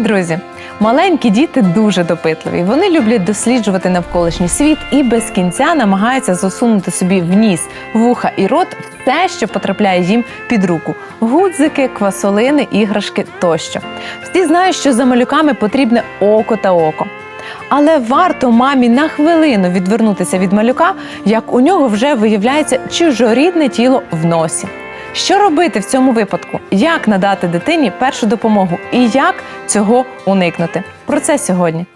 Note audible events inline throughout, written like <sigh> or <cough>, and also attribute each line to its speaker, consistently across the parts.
Speaker 1: Друзі! Маленькі діти дуже допитливі. Вони люблять досліджувати навколишній світ і без кінця намагаються засунути собі в ніс, вуха і рот все, що потрапляє їм під руку: гудзики, квасолини, іграшки тощо. Всі знають, що за малюками потрібне око та око. Але варто мамі на хвилину відвернутися від малюка, як у нього вже виявляється чужорідне тіло в носі. Що робити в цьому випадку? Як надати дитині першу допомогу і як цього уникнути? Про це сьогодні.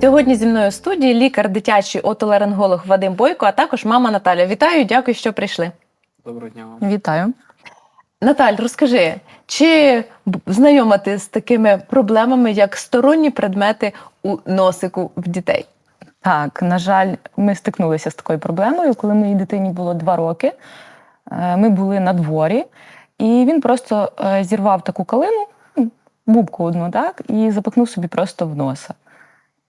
Speaker 1: Сьогодні зі мною в студії лікар дитячий отоларинголог Вадим Бойко, а також мама Наталя. Вітаю, дякую, що прийшли.
Speaker 2: Доброго дня вам.
Speaker 3: Вітаю.
Speaker 1: Наталь, розкажи, чи б- знайома ти з такими проблемами, як сторонні предмети у носику в дітей?
Speaker 3: Так, на жаль, ми стикнулися з такою проблемою, коли моїй дитині було два роки. Е, Ми були на дворі, і він просто е, зірвав таку калину, ну, бубку одну, так, і запихнув собі просто в носа.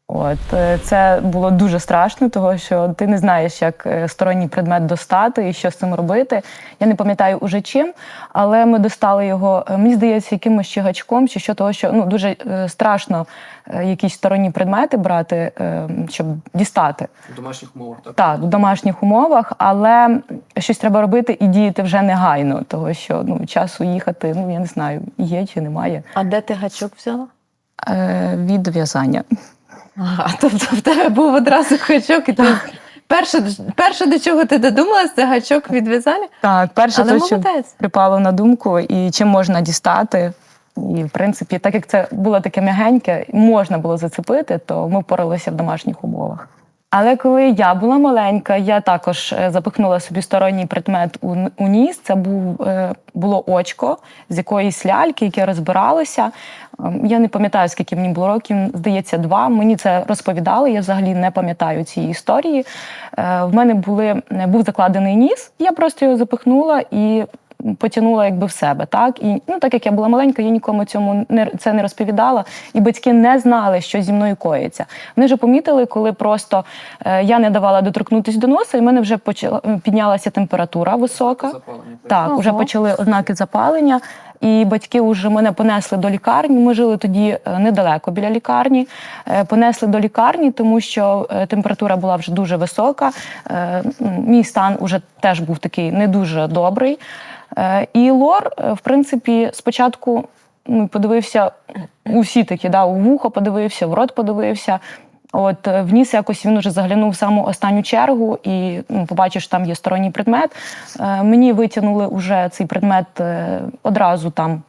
Speaker 3: От е, це було дуже страшно, тому що ти не знаєш, як е, сторонній предмет достати і що з цим робити. Я не пам'ятаю уже чим, але ми достали його, е, мені здається, якимось ще гачком, чи що того, що ну дуже страшно якісь сторонні предмети брати, щоб дістати.
Speaker 2: В домашніх умовах, так?
Speaker 3: Так, в домашніх умовах, але щось треба робити і діяти вже негайно, того що ну часу їхати, ну я не знаю, є чи немає.
Speaker 1: А де ти гачок взяла?
Speaker 3: Е, від в'язання.
Speaker 1: Ага, <laughs> тобто в тебе був одразу гачок, і ти перше, перше, до чого ти додумалась, це гачок від в'язання?
Speaker 3: Так, перше,
Speaker 1: Але
Speaker 3: то, що
Speaker 1: молодець.
Speaker 3: припало на думку, і чим можна дістати. І, в принципі, так як це було таке м'ягеньке, можна було зацепити, то ми поралися в домашніх умовах. Але коли я була маленька, я також е, запихнула собі сторонній предмет у, у ніс. Це був, е, було очко з якоїсь ляльки, яке розбиралося. Ем, Я не пам'ятаю, скільки мені було років, здається, два. Мені це розповідали. Я взагалі не пам'ятаю цієї історії. Е, В мене були, був закладений ніс, я просто його запихнула і потягнула якби в себе. Так? І ну, так як я була маленька, я нікому цьому не, це не розповідала, і батьки не знали, що зі мною коїться. Вони вже помітили, коли просто е, я не давала доторкнутися до носа, і в мене вже почала піднялася температура висока.
Speaker 2: Запалення.
Speaker 3: Так,
Speaker 1: Ага.
Speaker 3: вже почали ознаки запалення. І батьки вже мене понесли до лікарні. Ми жили тоді е, недалеко біля лікарні. Е, Понесли до лікарні, тому що е, температура була вже дуже висока. Мій стан уже теж був такий не дуже добрий. Е, І лор, е, в принципі, спочатку ну, подивився усі такі, да, у вухо подивився, в рот подивився. От вніс в ніс якось він уже заглянув в саму останню чергу і ну, побачив, що там є сторонній предмет. Е, Мені витягнули уже цей предмет е, одразу там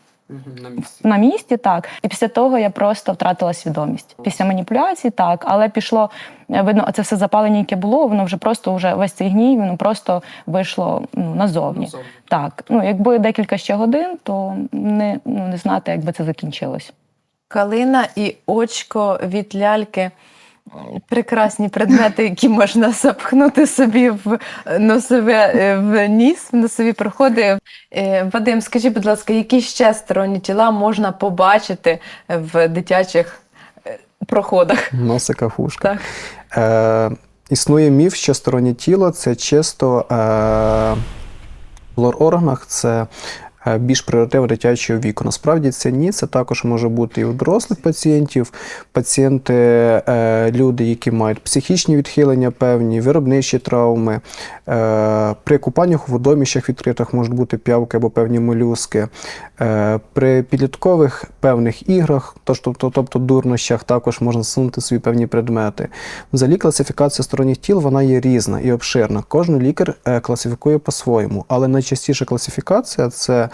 Speaker 2: На місці.
Speaker 3: на місці, так. І після того я просто втратила свідомість. Після маніпуляцій, так, але пішло, е, видно, це все запалення, яке було, воно вже просто вже весь цей гній, воно просто вийшло ну, назовні.
Speaker 2: Назовні.
Speaker 3: Так, ну якби декілька ще годин, то не, ну, не знати, як би це закінчилось.
Speaker 1: Калина і очко від ляльки. Прекрасні предмети, які можна запхнути собі в носове е, в ніс, в носові проходи. Е, Вадим, скажіть, будь ласка, які ще сторонні тіла можна побачити в дитячих е, проходах?
Speaker 4: Носика, фушка.
Speaker 1: Так.
Speaker 4: Е, існує міф, що стороннє тіло це чисто е, в лор-органах, це більш пріоритет дитячого віку. Насправді це ні, це також може бути і у дорослих пацієнтів, пацієнти, е, люди, які мають психічні відхилення певні, виробничі травми. Е, при купаннях у водоміщах відкритих можуть бути п'явки або певні молюски. Е, При підліткових певних іграх, тобто, тобто дурнощах, також можна засунути свої певні предмети. Взагалі класифікація сторонніх тіл вона є різна і обширна. Кожен лікар е, класифікує по-своєму, але найчастіша класифікація це е,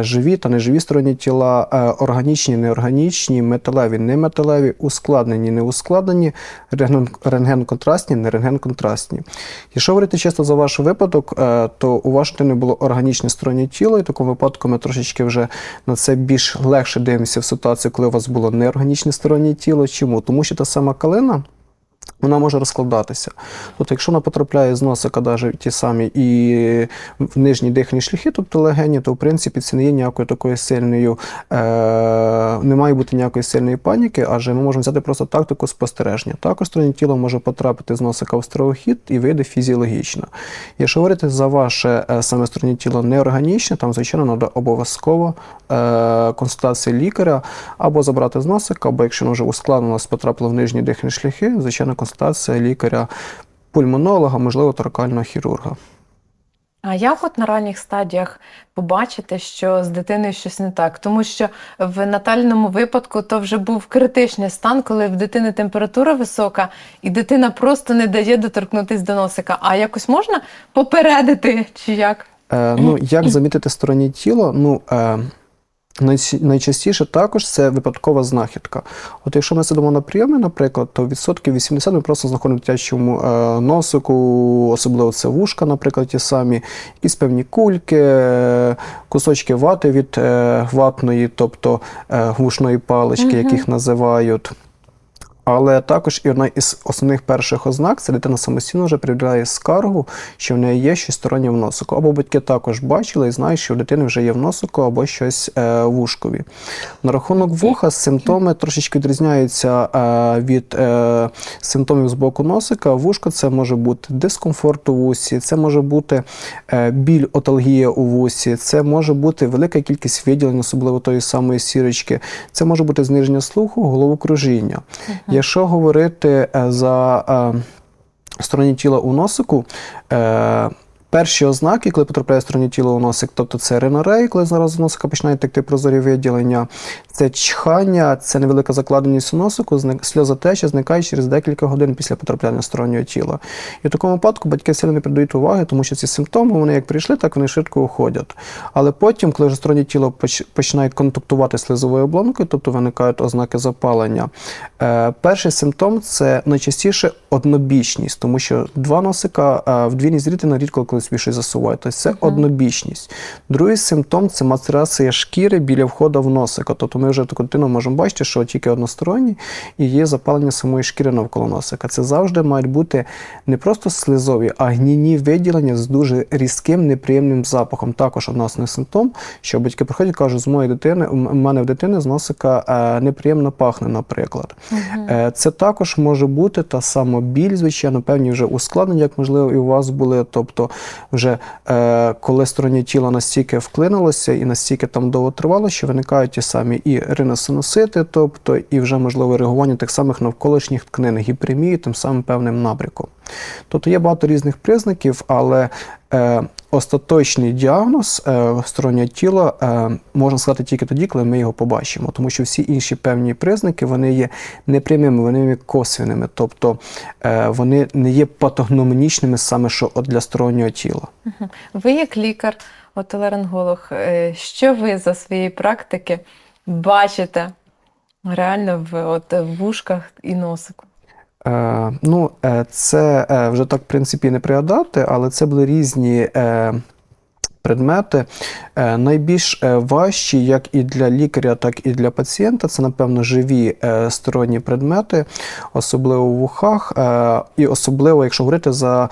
Speaker 4: живі та неживі сторонні тіла, е, органічні, неорганічні, металеві, неметалеві, ускладнені, неускладнені, рентген- рентген-контрастні, не рентген-контрастні. Якщо говорити чисто за ваш випадок, е, то у вашої дитини було органічне стороннє тіло, і в такому випадку ми трошечки вже на це більш легше дивимося в ситуацію, коли у вас було неорганічне стороннє тіло. Чому? Тому що та сама калина. Вона може розкладатися. Тобто, якщо вона потрапляє з носика, навіть ті самі і в нижні дихальні шляхи, тобто легені, то в принципі це не є ніякою такою сильною е- не має бути ніякої сильної паніки, адже ми можемо взяти просто тактику спостереження. Також стороннє тіло може потрапити з носика в стравохід і вийде фізіологічно. Якщо говорити за ваше е, саме стороннє тіло неорганічне, там, звичайно, треба обов'язково е, консультація лікаря або забрати з носика, або якщо воно вже ускладнилось, потрапило в нижні дихальні шляхи, звичайно, консультація лікаря пульмонолога, можливо, торакального хірурга.
Speaker 1: А як от на ранніх стадіях побачити, що з дитиною щось не так? Тому що в натальному випадку то вже був критичний стан, коли в дитини температура висока, і дитина просто не дає доторкнутись до носика. А якось можна попередити чи як?
Speaker 4: Е, ну, як замітити стороннє тіло? Ну, е, найчастіше також це випадкова знахідка. От якщо ми сидимо на прийомі, наприклад, то відсотків 80 ми просто знаходимо в дитячому е, носику, особливо це вушка, наприклад, ті самі, якісь певні кульки, е, кусочки вати від е, ватної, тобто е, гушної палички, яких називають. Але також і одна із основних перших ознак це дитина самостійно вже проявляє скаргу, що в неї є щось стороннє в носику. Або батьки також бачили і знають, що в дитини вже є в носику або щось е, в вушкові. На рахунок вуха симптоми трошечки відрізняються е, від е, симптомів з боку носика. Вушко це може бути дискомфорт у вусі, це може бути біль, оталгія у вусі, це може бути велика кількість виділень, особливо тої самої сірочки. Це може бути зниження слуху, головокружіння. Якщо говорити е, за е, сторонні тіла у носику, е, перші ознаки, коли потрапляє стороннє тіло у носик, тобто це ринорей, коли зараз носика починають текти прозорі виділення, це чхання, це невелика закладеність у носику, зник- сльозотеча зникає через декілька годин після потрапляння стороннього тіла. І в такому випадку батьки сильно не придають уваги, тому що ці симптоми, вони як прийшли, так вони швидко уходять. Але потім, коли вже стороннє тіло починає контактувати з слизовою оболонкою, тобто виникають ознаки запалення, е, перший симптом це найчастіше однобічність, тому що два носика е, в дві нізрітини рідко коли щось засувають. Тобто це однобічність. Другий симптом це мацерація шкіри біля входу в носика. Тобто ми вже таку дитину можемо бачити, що тільки односторонній і є запалення самої шкіри навколо носика. Це завжди мають бути не просто слизові, а гніні виділення з дуже різким неприємним запахом. Також односний симптом, що батьки приходять і кажуть, з моєї дитини, у мене в дитини з носика е, неприємно пахне, наприклад. Е, Це також може бути та сама біль, звичайно, певні вже ускладнення, як можливо і у вас були. Тобто, вже е, коли стороннє тіло настільки вклинулося і настільки там довго тривало, що виникають ті самі і риносинусити, тобто і вже можливе реагування тих самих навколишніх тканин, гіпремії, тим самим певним набряком. Тобто є багато різних признаків, але е, остаточний діагноз е, стороннього тіла е, можна сказати тільки тоді, коли ми його побачимо, тому що всі інші певні признаки вони є непрямими, вони є косвенними, тобто е, вони не є патогномонічними саме що от для стороннього тіла.
Speaker 1: Ви як лікар, отоларинголог, е, що ви за своєї практики бачите реально в, от, в вушках і носику?
Speaker 4: Е, ну, е, це е, вже так, в принципі, не пригадати, але це були різні. Предмети найбільш важчі, як і для лікаря, так і для пацієнта, це, напевно, живі сторонні предмети, особливо в вухах, і особливо, якщо говорити за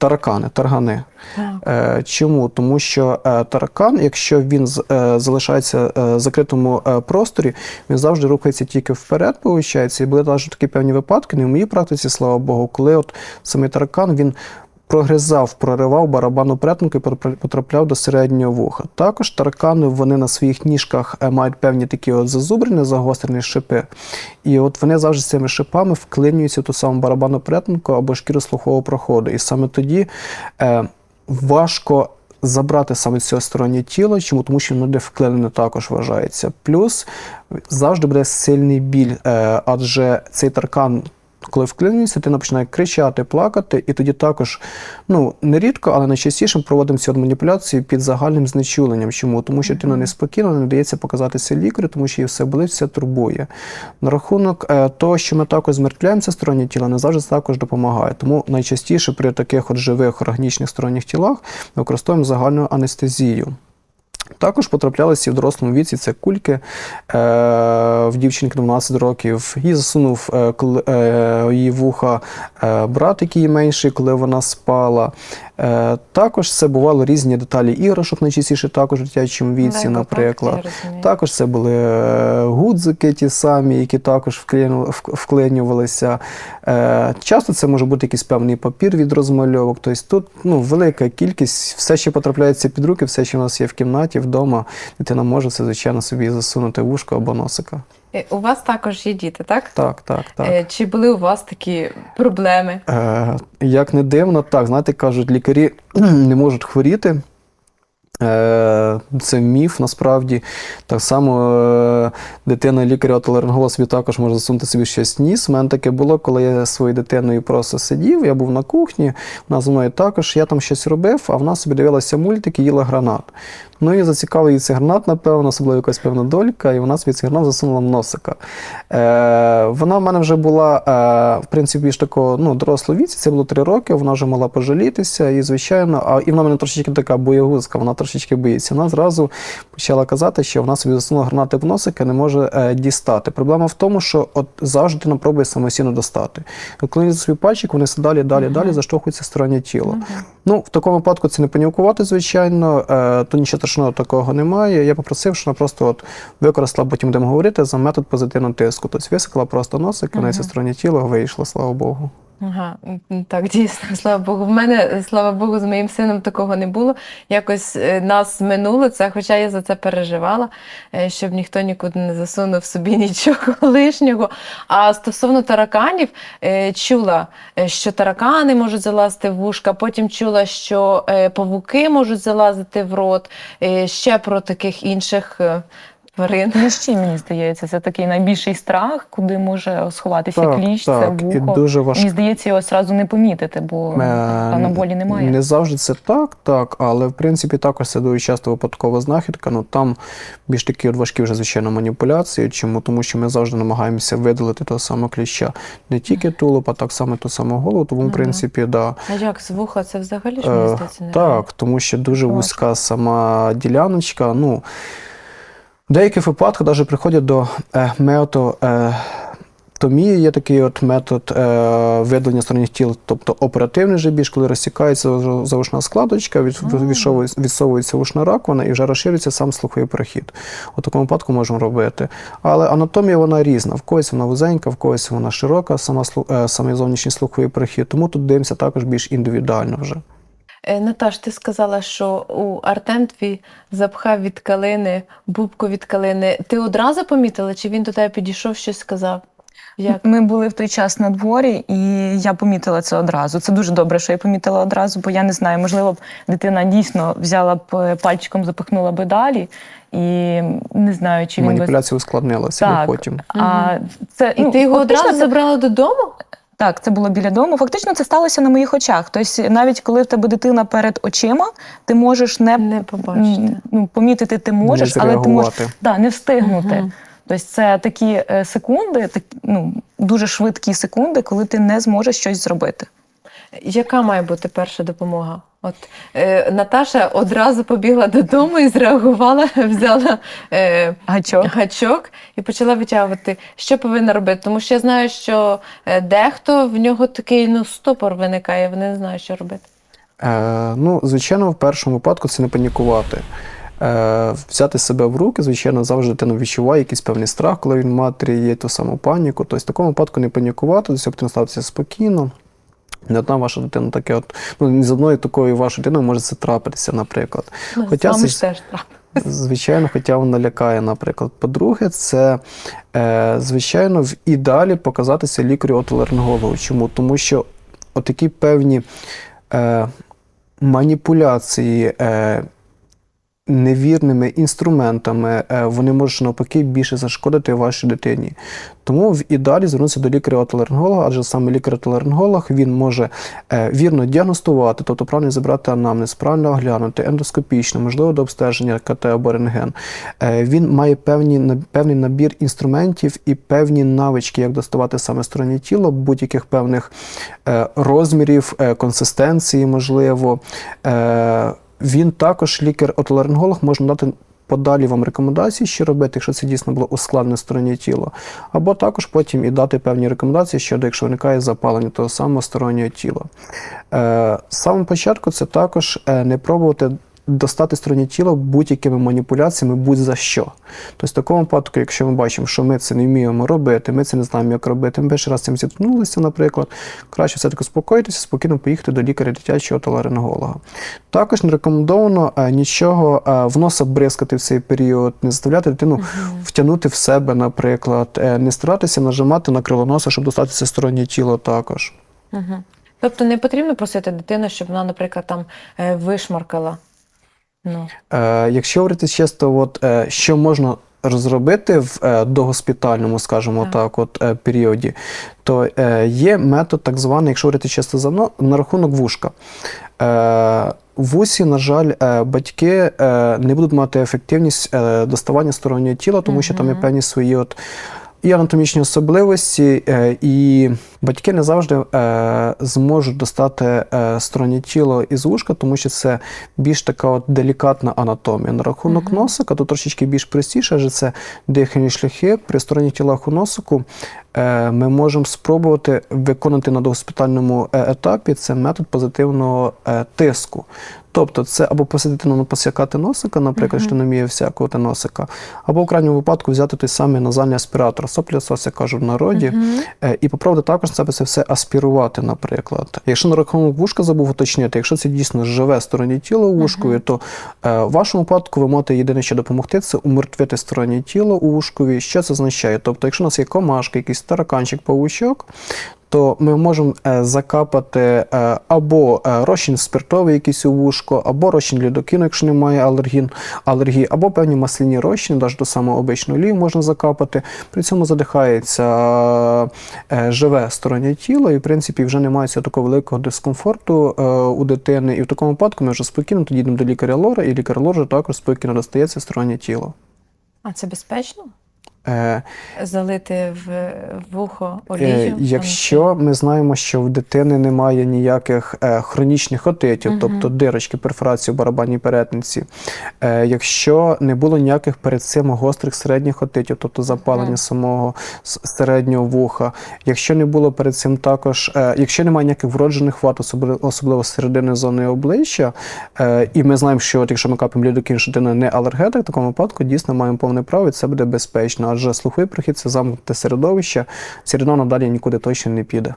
Speaker 4: таракани, таргани.
Speaker 1: Так.
Speaker 4: Е, Чому? Тому що е, таракан, якщо він е, залишається в закритому просторі, він завжди рухається тільки вперед, виходить. І були навіть такі певні випадки, не в моїй практиці, слава Богу, коли от самий таракан він. Прогризав, проривав барабану перетинку і потрапляв до середнього вуха. Також таракани вони на своїх ніжках е, мають певні такі от зазубрені, загострені шипи. І от вони завжди цими шипами вклинюються в ту саму барабану перетинку або шкіру слухового проходу. І саме тоді е, важко забрати саме це стороннє тіло, чому? Тому що воно де вклинене також вважається. Плюс завжди буде сильний біль, е, адже цей таркан. Коли вклинюється, дитина починає кричати, плакати, і тоді також, ну нерідко, але найчастіше проводимо ці от маніпуляції під загальним знечуленням. Чому? Тому що дитина неспокійно, не дається показатися лікарю, тому що її все болить, все турбує. На рахунок е, того, що ми також змертвляємо це стороннє тіло, не завжди також допомагає. Тому найчастіше при таких от живих органічних сторонніх тілах ми використовуємо загальну анестезію. Також потраплялися в дорослому віці це кульки е, в дівчинки 12 років. Їй засунув е, е, її вуха брат, який менший, коли вона спала. Е, також це бувало різні деталі іграшок, найчастіше також в дитячому віці,
Speaker 1: Лего,
Speaker 4: наприклад.
Speaker 1: так.
Speaker 4: Також це були е, гудзики ті самі, які також вклину- вк- вклинювалися. Е, Часто це може бути якийсь певний папір від розмальовок. Тобто тут ну, велика кількість, все, що потрапляється під руки, все, що в нас є в кімнаті, вдома, дитина може це, звичайно, собі засунути в вушко або носика.
Speaker 1: Е, У вас також є діти, так?
Speaker 4: Так, так, так.
Speaker 1: Е, Чи були у вас такі проблеми?
Speaker 4: Е, як не дивно, так, знаєте, кажуть, лікарі <clears throat> не можуть хворіти. Е, Це міф насправді. Так само е, дитина лікаря отоларинголога собі також може засунути собі щось ніс. У мене таке було, коли я своєю дитиною просто сидів, я був на кухні, вона зі мною також, я там щось робив, а вона собі дивилася мультики, їла гранат. Ну і зацікавив її гранат, напевно, особливо якась певна долька, і вона цей гранат засунула в носика. Е, вона в мене вже була, е, в принципі, більш такого ну, дорослого віці, це було три роки, вона вже мала пожалітися, і, звичайно, а, і вона в мене трошечки така боягузка, вона трошечки боїться. Вона зразу почала казати, що вона собі засунула гранати в носик і не може е, дістати. Проблема в тому, що от завжди вона пробує самостійно достати. Коли він свій пальчик, вони все далі, далі, далі заштовхуються в стороні тіла. Ну, в такому випадку це не панікувати, звичайно, е, то нічого страшного такого немає. Я попросив, що вона просто от використала, потім будемо говорити, за метод позитивного тиску. Тобто висикла просто носик, неї зі стороні тіла вийшло, слава Богу.
Speaker 1: Ага, так, дійсно, <laughs> слава Богу. В мене, слава Богу, з моїм сином такого не було. Якось е, нас минуло це, хоча я за це переживала, е, щоб ніхто нікуди не засунув собі <laughs> нічого лишнього. А стосовно тараканів, е, чула, що таракани можуть залазити в вушка, потім чула, що павуки можуть залазити в рот, ще про таких інших тварин.
Speaker 3: Кліщі, мені здається, це такий найбільший страх, куди може сховатися
Speaker 4: Так,
Speaker 3: кліщ,
Speaker 4: так,
Speaker 3: це
Speaker 4: і дуже важко.
Speaker 3: Мені здається, його одразу не помітити, бо
Speaker 4: Е,
Speaker 3: на немає.
Speaker 4: Не завжди це так, так, але в принципі також це дуже часто випадкова знахідка. Ну там більш такі важкі вже звичайно маніпуляції. Чому? Тому що ми завжди намагаємося видалити того самого кліща. Не тільки тулуб, а так само ту саму голову. Тому, в принципі, да.
Speaker 1: А як з вуха це взагалі ж мені
Speaker 4: Е,
Speaker 1: здається не
Speaker 4: Так, тому що дуже вузька сама діляночка. Ну, в деяких випадках навіть приходять до е, методу. Е, Томії є такий от метод е, видалення сторонніх тіл, тобто оперативний вже більш, коли розсікається зав- завушна складочка, від, відсовується вушна раковина і вже розширюється сам слуховий прохід. У такому випадку можемо робити. Але анатомія вона різна. В когось вона вузенька, в когось вона широка, сама, е, самий зовнішній слуховий прохід. Тому тут дивимося також більш індивідуально вже.
Speaker 1: Е, Наташ, ти сказала, що у Артем твій запхав від калини, бубку від калини. Ти одразу помітила, чи він до тебе підійшов, щось сказав? Як?
Speaker 3: Ми були в той час на дворі, і я помітила це одразу. Це дуже добре, що я помітила одразу, бо я не знаю, можливо б дитина дійсно взяла б е, пальчиком, запихнула би далі, і не знаю, чи він би...
Speaker 4: Маніпуляція ускладнилася потім.
Speaker 3: А це
Speaker 1: І
Speaker 3: ну,
Speaker 1: ти його одразу
Speaker 3: це-
Speaker 1: забрала додому?
Speaker 3: Так, це було біля дому. Фактично, це сталося на моїх очах. Тобто, навіть коли в тебе дитина перед очима, ти можеш не,
Speaker 1: Не побачити.
Speaker 3: ну, помітити ти можеш,
Speaker 4: не
Speaker 3: але ти можеш да, не встигнути.
Speaker 1: Угу.
Speaker 3: Тобто це такі е, секунди, так, ну, дуже швидкі секунди, коли ти не зможеш щось зробити.
Speaker 1: Яка має бути перша допомога? От е, Наташа одразу побігла додому і зреагувала, <laughs> взяла е,
Speaker 3: Гачок.
Speaker 1: гачок і почала витягувати. Що повинна робити? Тому що я знаю, що е, дехто в нього такий ну, стопор виникає, вони не знають, що робити.
Speaker 4: Е, ну, звичайно, в першому випадку це не панікувати. Е, взяти себе в руки, звичайно, завжди дитина відчуває якийсь певний страх, коли він в матері є ту саму паніку. Тобто в такому випадку не панікувати, до цього потрібно ставитися спокійно. Не одна ваша дитина таке, от, ну, з одною такою вашою дитиною може це трапитися, наприклад.
Speaker 1: Ну,
Speaker 4: Хоча це-
Speaker 1: ж теж.
Speaker 4: Звичайно, хоча вона лякає, наприклад. По-друге, це, е, звичайно, в ідеалі показатися лікарю-отоларингологу. Чому? Тому що отакі певні е, маніпуляції е, невірними інструментами, е, вони можуть навпаки більше зашкодити вашій дитині. Тому в ідеалі звернутися до лікаря-отоларинголога, адже саме лікар-отоларинголог він може е, вірно діагностувати, тобто правильно забрати анамнез, правильно оглянути, ендоскопічно, можливо, до обстеження КТ або рентген. Е, Він має певні, певний набір інструментів і певні навички, як доставати саме стороні тіла, будь-яких певних розмірів, консистенції, можливо. Він також, лікар-отоларинголог, може дати подалі вам рекомендації, що робити, якщо це дійсно було ускладнене стороннє тіло, або також потім і дати певні рекомендації щодо, якщо виникає запалення того самого стороннього тіла. Е, самого початку це також е, не пробувати достати стороннє тіло будь-якими маніпуляціями, будь-за що. Тобто, в такому випадку, якщо ми бачимо, що ми це не вміємо робити, ми це не знаємо, як робити, ми перший раз цим зіткнулися, наприклад, краще все-таки успокоїтися, спокійно поїхати до лікаря дитячого таларинголога. Також не рекомендовано е, нічого е, в носа бризкати в цей період, не заставляти дитину втягнути в себе, наприклад, е, не старатися нажимати на крило носа, щоб достати це стороннє тіло також.
Speaker 1: Угу. Тобто не потрібно просити дитину, щоб вона, наприклад, там вишмаркала. Ну.
Speaker 4: Е, якщо говорити чисто, от, е, що можна розробити в е, догоспітальному, скажімо
Speaker 1: Так.
Speaker 4: так, от, е, періоді, то е, є метод так званий, якщо говорити чисто за на рахунок вушка. Е, в вусі, на жаль, е, батьки е, не будуть мати ефективність е, доставання стороннього тіла, тому що там є певні свої от і анатомічні особливості, е, і батьки не завжди е, зможуть достати е, стороннє тіло із вушка, тому що це більш така от делікатна анатомія. На рахунок
Speaker 1: Мгм.
Speaker 4: носика, то трошечки більш простіше, адже це дихальні шляхи. При сторонніх тілах у носику ми можемо спробувати виконати на догоспітальному е, етапі це метод позитивного е, тиску. Тобто це або посадити на посякати носика, наприклад, не вміє всякувати носика, або в крайньому випадку взяти той самий назальний аспіратор, соплісос, як кажуть в народі. Е, І попробувати також себе це все аспірувати, наприклад. Якщо на рахунок вушка забув уточнити, якщо це дійсно живе стороннє тіло вушкові, то е, в вашому випадку ви можете єдине, що допомогти, це умертвити стороннє тіло у вушкові. Що це означає? Тобто, якщо у нас є комашка, якийсь тараканчик, павучок, то ми можемо е, закапати е, або е, розчин спиртовий якийсь у вушко, або розчин лідокіну, якщо немає алергін, алергії, або певні масляні розчини, навіть до самого обичного олію можна закапати. При цьому задихається живе стороннє тіло, і в принципі вже немає цього такого великого дискомфорту у дитини. І в такому випадку ми вже спокійно тоді йдемо до лікаря лора, і лікар лора також спокійно достається стороннє тіло.
Speaker 1: А це безпечно?
Speaker 4: Е,
Speaker 1: Залити в, вухо
Speaker 4: Е,
Speaker 1: олію?
Speaker 4: Якщо ми знаємо, що в дитини немає ніяких е, хронічних отитів,
Speaker 1: Мгм.
Speaker 4: тобто дирочки, перфорації у барабанній перетинці, е, якщо не було ніяких перед цим гострих середніх отитів, тобто запалення
Speaker 1: Мгм.
Speaker 4: самого середнього вуха, якщо не було перед цим також, якщо немає ніяких вроджених вад, особливо, середини зони обличчя, і ми знаємо, що от якщо ми капаємо лідокін, що дитина не алергетик, в такому випадку дійсно маємо повне право, і це буде безпечно. Адже слуховий прохід це замкнуте середовище, все одно надалі нікуди точно не піде.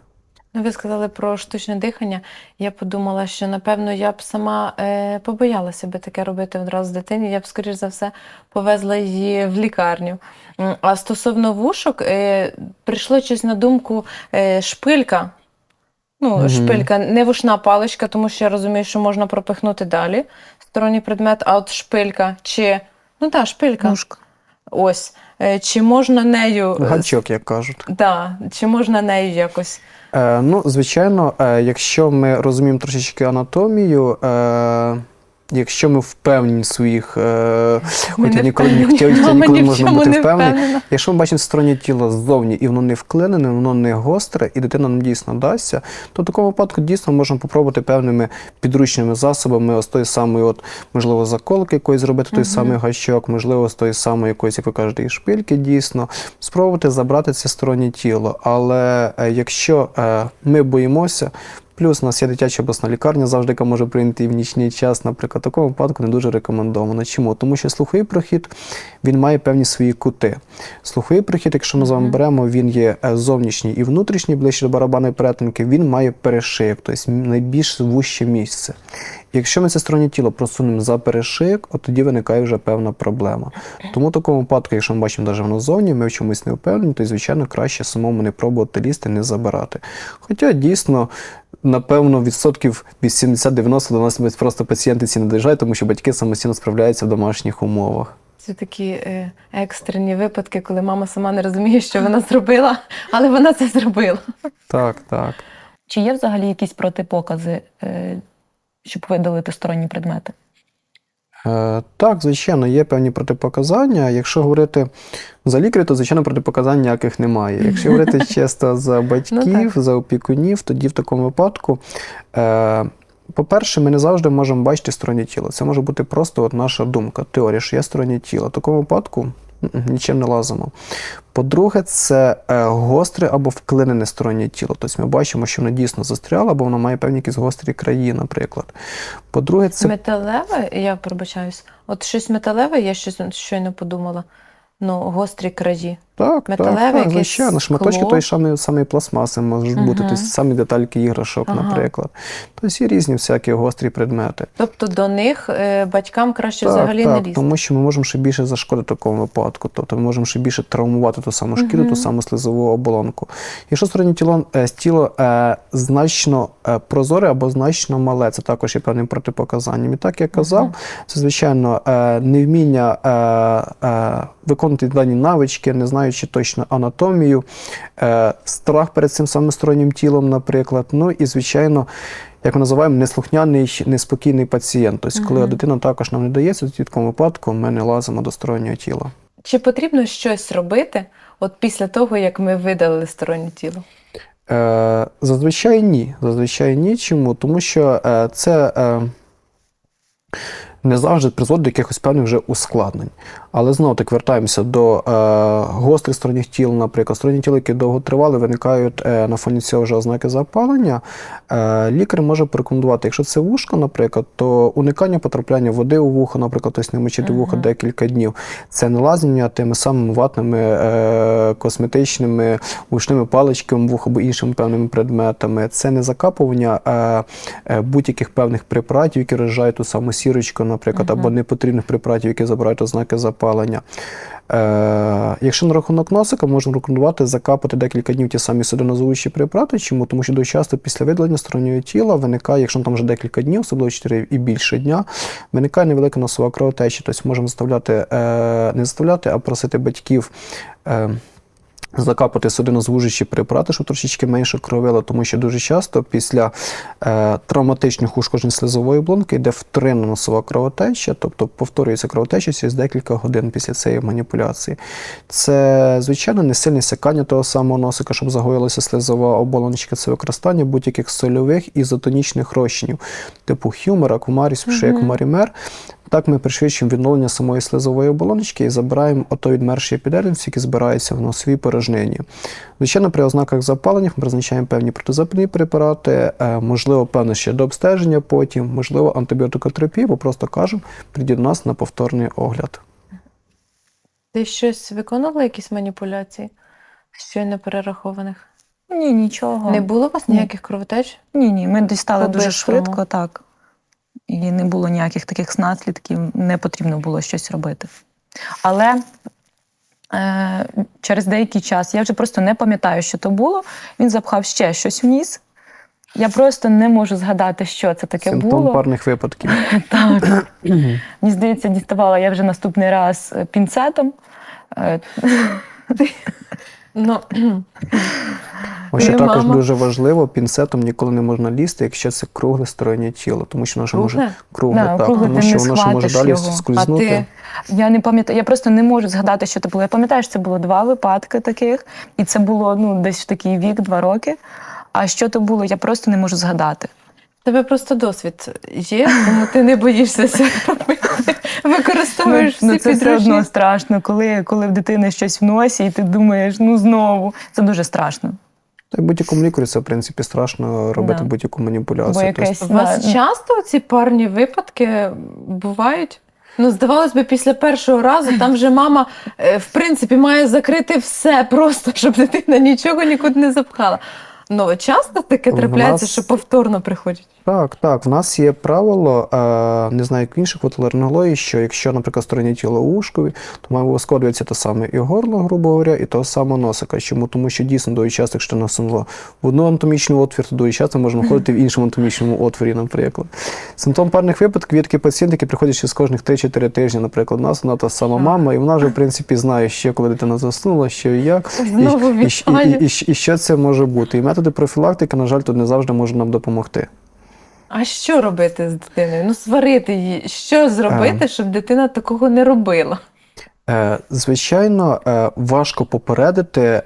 Speaker 1: Ну, ви сказали про штучне дихання. Я подумала, що напевно я б сама е, побоялася би таке робити одразу дитині. Я б, скоріш за все, повезла її в лікарню. А стосовно вушок, е, прийшло щось на думку е, шпилька. Ну,
Speaker 4: Мгм.
Speaker 1: шпилька, не вушна паличка, тому що я розумію, що можна пропихнути далі сторонній предмет, а от шпилька чи. Ну так, шпилька.
Speaker 3: Мушка.
Speaker 1: Ось. Е, Чи можна нею. е,
Speaker 4: Гачок, як кажуть.
Speaker 1: Да, чи можна нею якось.
Speaker 4: Е, ну, звичайно, е, якщо ми розуміємо трошечки анатомію, е, якщо ми впевнені в своїх, е, хоча
Speaker 1: не
Speaker 4: ніколи, хоча, хоча ніколи
Speaker 1: ні
Speaker 4: можна бути
Speaker 1: не
Speaker 4: впевнені. Якщо ми бачимо стороннє тіло ззовні і воно не вклинене, воно не гостре, і дитина нам дійсно дасться, то в такому випадку дійсно можемо попробувати певними підручними засобами, ось той самий, от, можливо, заколки якоїсь зробити, той самий гачок, можливо, з тої самої якоїсь, як ви кажете, і шпильки, дійсно, спробувати забрати це стороннє тіло. Але е, якщо е, ми боїмося, Плюс у нас є дитяча обласна лікарня, завжди яка може прийняти і в нічний час. Наприклад, в такому випадку не дуже рекомендовано. Чому? Тому що слуховий прохід він має певні свої кути. Слуховий прохід, якщо ми з вами беремо, він є е, зовнішній і внутрішній, ближче до барабанної перетинки, він має перешийок, тобто найбільш вуще місце. Якщо ми це стороннє тіло просунемо за перешийок, от тоді виникає вже певна проблема. Тому в такому випадку, якщо ми бачимо навіть воно зовні, ми в чомусь не впевнені, то звичайно краще самому не пробувати лізти, не забирати. Хоча дійсно. Напевно, відсотків 80-90 до нас просто пацієнти ці не доїжджають, тому що батьки самостійно справляються в домашніх умовах.
Speaker 1: Це такі е, екстрені випадки, коли мама сама не розуміє, що вона зробила, але вона це зробила.
Speaker 4: Так, так.
Speaker 3: Чи є взагалі якісь протипокази, е, щоб видалити сторонні предмети?
Speaker 4: Е, Так, звичайно, є певні протипоказання. Якщо говорити за лікарів, то звичайно протипоказань ніяких немає. Якщо говорити <laughs> чисто за батьків, за опікунів, тоді в такому випадку е, по-перше, ми не завжди можемо бачити стороннє тіло. Це може бути просто от наша думка, теорія, що є стороннє тіло. В такому випадку нічим не лазимо. По-друге, це е, гостре або вклинене стороннє тіло. Тобто ми бачимо, що воно дійсно застряло, або воно має певні якісь гострі краї, наприклад. По-друге, це
Speaker 1: Металеве, я пробачаюсь. От щось металеве, я щось щойно подумала. Ну, гострі краї.
Speaker 4: Так,
Speaker 1: Металеве
Speaker 4: так, так, звичайно. Шматочки
Speaker 1: скло.
Speaker 4: тої самої, самої пластмаси можуть бути, тобто самі детальки іграшок,
Speaker 1: Ага.
Speaker 4: наприклад. Тобто є різні всякі гострі предмети.
Speaker 1: Тобто до них е, батькам краще
Speaker 4: Так,
Speaker 1: взагалі
Speaker 4: так,
Speaker 1: не лізти.
Speaker 4: тому що ми можемо ще більше зашкодити в такому випадку. Тобто ми можемо ще більше травмувати ту саму шкіру,
Speaker 1: Мгм.
Speaker 4: ту саму слизову оболонку. Якщо стороннє тіло, е, тіло е, значно е, прозоре або значно мале, це також є певним протипоказанням. І так як казав,
Speaker 1: Мгм.
Speaker 4: це звичайно е, невміння е, е, дані навички, не знаючи точно анатомію, е, страх перед цим самим стороннім тілом, наприклад. Ну і звичайно. Як ми називаємо, неслухняний, неспокійний пацієнт. Тобто, коли
Speaker 1: Мгм.
Speaker 4: дитина також нам не дається, тоді в такому випадку ми не лазимо до стороннього тіла.
Speaker 1: Чи потрібно щось робити от після того, як ми видалили стороннє тіло?
Speaker 4: Е, зазвичай ні. Зазвичай ні. Чому? Тому що е, це е, не завжди призводить до якихось певних вже ускладнень. Але знову так вертаємося до е, гострих сторонніх тіл, наприклад, сторонні тіла, які довго тривали, виникають е, на фоні цього вже ознаки запалення. Е, лікар може порекомендувати, якщо це вушко, наприклад, то уникання потрапляння води у вухо, наприклад, тобто не мочити вухо декілька днів. Це не лазнення тими самими ватними е, косметичними гучними паличками вухо або іншими певними предметами. Це не закапування е, е, будь-яких певних препаратів, які розжають ту саму сірочку, наприклад, або непотрібних препаратів, які забирають ознаки запалення. Е, якщо на рахунок носика, можна рекомендувати закапати декілька днів ті самі судинозовуючі препарати. Чому? Тому що дуже часто після видалення стороннього тіла виникає, якщо там вже декілька днів, особливо 4 і більше дня, виникає невелика носова кровотеча. Тобто можемо заставляти, е, не заставляти, а просити батьків. Е, Закапати судинозвужуючі препарати, щоб трошечки менше кровило, тому що дуже часто після е, травматичних ушкоджень слизової блонки йде вторинна носова кровотеча, тобто повторюється кровотеча через декілька годин після цієї маніпуляції. Це, звичайно, не сильне сякання того самого носика, щоб загоїлася слизова оболоночка, це використання будь-яких сольових ізотонічних розчинів, типу хюмера, кумаріс, ще як марімер. Так ми пришвидшуємо відновлення самої слизової оболоночки і забираємо ото відмерший епідерміс, який збирається в носовій порожнині. Звичайно, при ознаках запалення ми призначаємо певні протизапальні препарати, е, можливо, певне ще до обстеження потім, можливо, антибіотикотерапію, бо просто кажемо, прийдіть до нас на повторний огляд.
Speaker 1: Ти щось виконувала якісь маніпуляції щойно перерахованих?
Speaker 3: Ні, нічого.
Speaker 1: Не було у вас
Speaker 3: Ні.
Speaker 1: ніяких кровотеч?
Speaker 3: Ні, ні, ми дістали дуже швидко, так. І не було ніяких таких наслідків, не потрібно було щось робити. Але е, через деякий час, я вже просто не пам'ятаю, що то було. Він запхав ще щось в ніс. Я просто не можу згадати, що це таке
Speaker 4: Симптом
Speaker 3: було.
Speaker 4: парних випадків. <laughs>
Speaker 3: Так. Мені здається, діставала я вже наступний раз е, пінцетом. Е,
Speaker 1: Ну,
Speaker 4: Ось що також
Speaker 1: мама.
Speaker 4: дуже важливо, пінцетом ніколи не можна лізти, якщо це кругле стороннє тіло, тому що воно ж може
Speaker 1: кругле?
Speaker 3: Да,
Speaker 4: так,
Speaker 3: кругле
Speaker 4: тому що воно ж може далі
Speaker 3: його.
Speaker 1: А ти
Speaker 3: Я не пам'ятаю, я просто не можу згадати, що це було. Я пам'ятаю, що це було два випадки таких, і це було ну, десь в такий вік, два роки. А що то було, я просто не можу згадати.
Speaker 1: тебе просто досвід є, тому ти не боїшся це робити. Використовуєш
Speaker 3: ну,
Speaker 1: всі
Speaker 3: це все одно страшно, коли, коли в дитини щось в носі, і ти думаєш, ну знову. Це дуже страшно.
Speaker 4: Та й будь-якому лікарю це, в принципі, страшно робити
Speaker 3: Да.
Speaker 4: будь-яку маніпуляцію.
Speaker 3: Бо
Speaker 4: Тобто,
Speaker 3: якесь
Speaker 1: У вас
Speaker 3: на-
Speaker 1: часто ці парні випадки бувають? Ну, здавалось би, після першого разу там вже мама, е, в принципі, має закрити все просто, <laughs> щоб дитина нічого нікуди не запхала. Ну, часто таке трапляється,
Speaker 4: нас-
Speaker 1: що повторно приходять.
Speaker 4: Так, так. В нас є правило, е, не знаю, як в інших отоларингології, що якщо, наприклад, стороннє тіло ушкові, то має обов'язково те саме і горло, грубо говоря, і того самого носика. Чому? Тому що дійсно дуже часто, якщо носимо в одну анатомічну отвір, то дуже часто можемо ходити в іншому анатомічному отворі, наприклад. Симптом парних випадків є такі пацієнти, які приходять ще з кожних 3-4 тижні. Наприклад, у нас вона та сама мама, і вона вже, в принципі, знає, ще коли дитина заснула, що і як. І, і, і, і, і, і що це може бути. І методи профілактики, на жаль, тут не завжди можуть нам допомогти.
Speaker 1: А що робити з дитиною? Ну, сварити її. Що зробити, щоб дитина такого не робила?
Speaker 4: Е, Звичайно, е, важко попередити.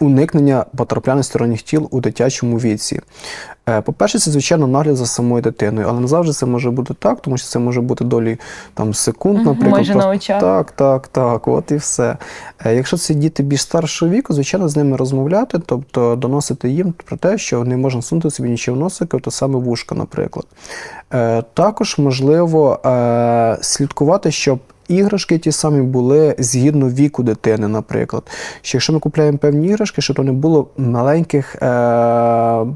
Speaker 4: Уникнення потрапляння сторонніх тіл у дитячому віці. Е, По-перше, це звичайно нагляд за самою дитиною, але не завжди це може бути так, тому що це може бути долі там секунд, наприклад.
Speaker 3: Майже на очах.
Speaker 4: Так, так, так, от і все. Е, Якщо це діти більш старшого віку, звичайно, з ними розмовляти, тобто доносити їм про те, що не можна сунути собі нічого в носика, то саме вушка, наприклад. Е, Також можливо слідкувати, щоб. Іграшки ті самі були згідно віку дитини, наприклад. Що якщо ми купляємо певні іграшки, щоб то не було маленьких е-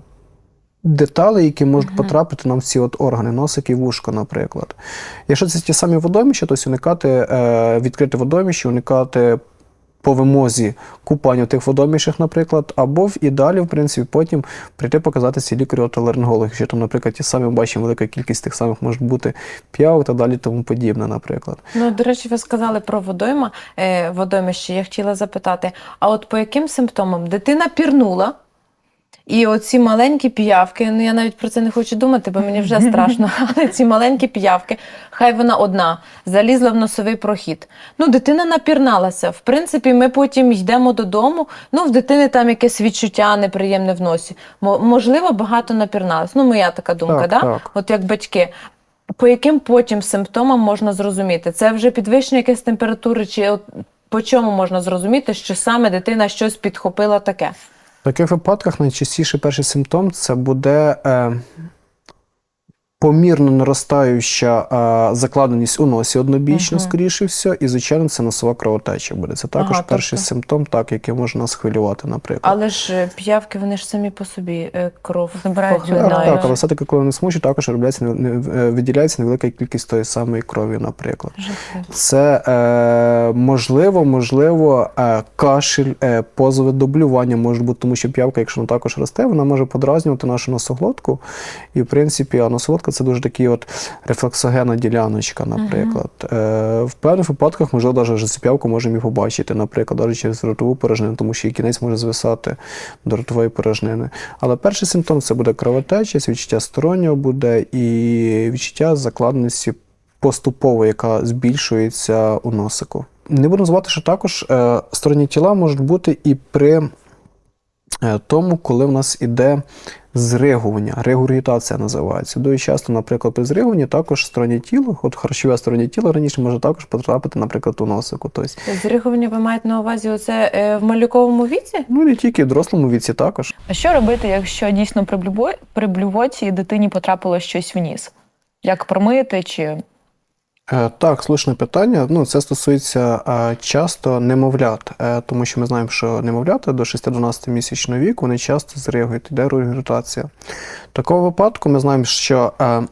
Speaker 4: деталей, які можуть потрапити нам в ці от органи, носик і вушко, наприклад. Якщо це ті самі водоміща, то уникати е- відкрити водоміще, уникати по вимозі купання тих водомішах, наприклад, або в далі, в принципі, потім прийти показатися лікарю отоларингологу, що там, наприклад, ті самі бачимо, велика кількість тих самих може бути п'явок та далі, тому подібне, наприклад.
Speaker 1: Ну, до речі, ви сказали про водойма, е, водоймище. Я хотіла запитати: а от по яким симптомам дитина пірнула? І оці маленькі піявки, ну я навіть про це не хочу думати, бо мені вже страшно. <laughs> Але ці маленькі піявки, хай вона одна, залізла в носовий прохід. Ну, дитина напірналася. В принципі, ми потім йдемо додому. Ну, в дитини там якесь відчуття неприємне в носі. Мо- Можливо, багато напірналась. Ну, моя така думка,
Speaker 4: Так,
Speaker 1: да?
Speaker 4: так.
Speaker 1: От як батьки. По яким потім симптомам можна зрозуміти? Це вже підвищення якоїсь температури, чи от по чому можна зрозуміти, що саме дитина щось підхопила таке?
Speaker 4: Таких випадках найчастіше перший симптом це буде е, помірно наростаюча е, закладеність у носі однобічно,
Speaker 1: Мгм.
Speaker 4: скоріше все, і, звичайно, це носова кровотеча буде. Це також
Speaker 1: Ага,
Speaker 4: перший
Speaker 1: тобто-
Speaker 4: симптом, так, який може нас хвилювати, наприклад.
Speaker 1: Але ж е, п'явки, вони ж самі по собі е, кров
Speaker 3: Забирають
Speaker 4: Так, так, але все-таки, коли вони смучать, також не- не- е, виділяється невелика кількість тої самої крові, наприклад.
Speaker 1: Жахливо.
Speaker 4: Це е, можливо, можливо, е, кашель, е, позови до блювання можуть бути, тому що п'явка, якщо вона також росте, вона може подразнювати нашу носоглотку. І, в принципі, а носоглотка це дуже такий от рефлексогенна діляночка, наприклад. Е, в певних випадках, можливо, навіть вже можемо і побачити, наприклад, навіть через ротову порожнину, тому що її кінець може звисати до ротової порожнини. Але перший симптом це буде кровотеча, відчуття стороннього буде і відчуття закладеності поступово, яка збільшується у носику. Не буду звати, що також е, сторонні тіла можуть бути і при е, тому, коли в нас іде зригування, регургітація називається. Дуже часто, наприклад, при зригуванні також стороні тіло, от харчове стороні тіло раніше може також потрапити, наприклад, у носику. Тобто,
Speaker 1: Зригування ви маєте на увазі оце е, в малюковому віці?
Speaker 4: ну не тільки в дорослому віці також.
Speaker 3: А що робити, якщо дійсно при блюво- при блювоті дитині потрапило щось в ніс? Як промити чи
Speaker 4: Так, слушне питання. Ну, це стосується е, часто немовлят, е, тому що ми знаємо, що немовлята до 6-12 місячного віку вони часто зреагують, йде регургітація. В такому випадку ми знаємо, що е,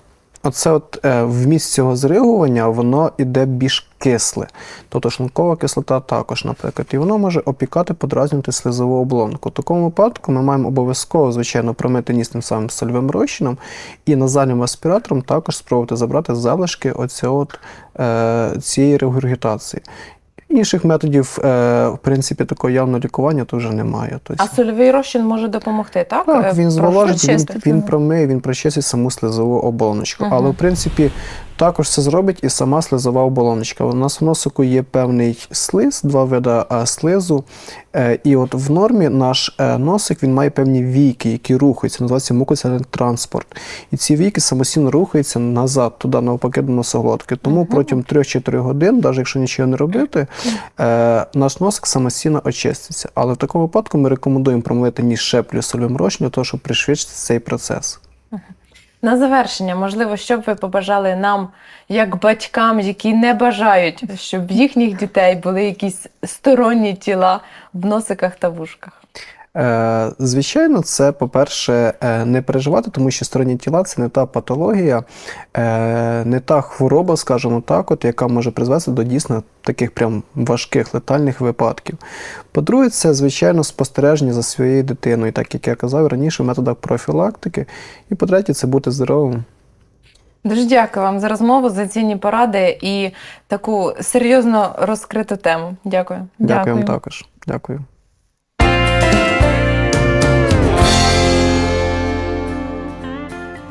Speaker 4: оце от е, вміст цього зригування воно іде більш кисле. Тобто шлункова кислота також, наприклад, і воно може опікати, подразнювати слизову облонку. В такому випадку ми маємо обов'язково, звичайно, промити ніс тим самим сольовим розчином і назальним аспіратором також спробувати забрати залишки оцього е, цієї регургітації. Інших методів, е, в принципі, такого явного лікування тут вже немає. Тобто,
Speaker 1: А сольовий розчин може допомогти, так? Е,
Speaker 4: так, він
Speaker 1: прошу.
Speaker 4: зволожить, він, він промиє, він прочистить саму слизову оболоночку.
Speaker 1: Угу.
Speaker 4: Але, в принципі, також це зробить і сама слизова оболоночка. У нас в носику є певний слиз, два види а, слизу. Е, і от в нормі наш е, носик він має певні війки, які рухаються, називається мукоцельний транспорт. І ці війки самостійно рухаються назад, туди навпаки до носоглотки. Тому протягом 3-4 годин, навіть якщо нічого не робити, е, наш носик самостійно очиститься. Але в такому випадку ми рекомендуємо промити ніж шеплю для того, щоб пришвидшити цей процес.
Speaker 1: На завершення, можливо, що б ви побажали нам, як батькам, які не бажають, щоб їхніх дітей були якісь сторонні тіла в носиках та вушках.
Speaker 4: Е, Звичайно, це, по-перше, е, не переживати, тому що сторонні тіла це не та патологія, е, не та хвороба, скажімо так, от, яка може призвести до дійсно таких прям важких летальних випадків. По-друге, це, звичайно, спостереження за своєю дитиною, так як я казав раніше, в методах профілактики. І по-третє, це бути здоровим.
Speaker 1: Дуже дякую вам за розмову, за цінні поради і таку серйозно розкриту тему. Дякую.
Speaker 4: Дякую вам також. Дякую.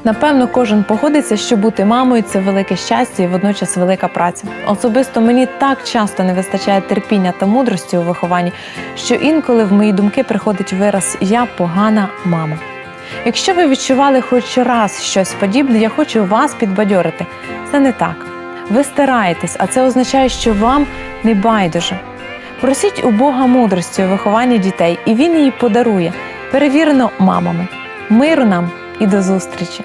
Speaker 1: Напевно, кожен погодиться, що бути мамою це велике щастя і водночас велика праця. Особисто мені так часто не вистачає терпіння та мудрості у вихованні, що інколи в мої думки приходить вираз Я погана мама. Якщо ви відчували хоч раз щось подібне, я хочу вас підбадьорити. Це не так. Ви стараєтесь, а це означає, що вам не байдуже. Просіть у Бога мудрості у вихованні дітей, і Він її подарує, перевірено мамами. Миру нам і до зустрічі!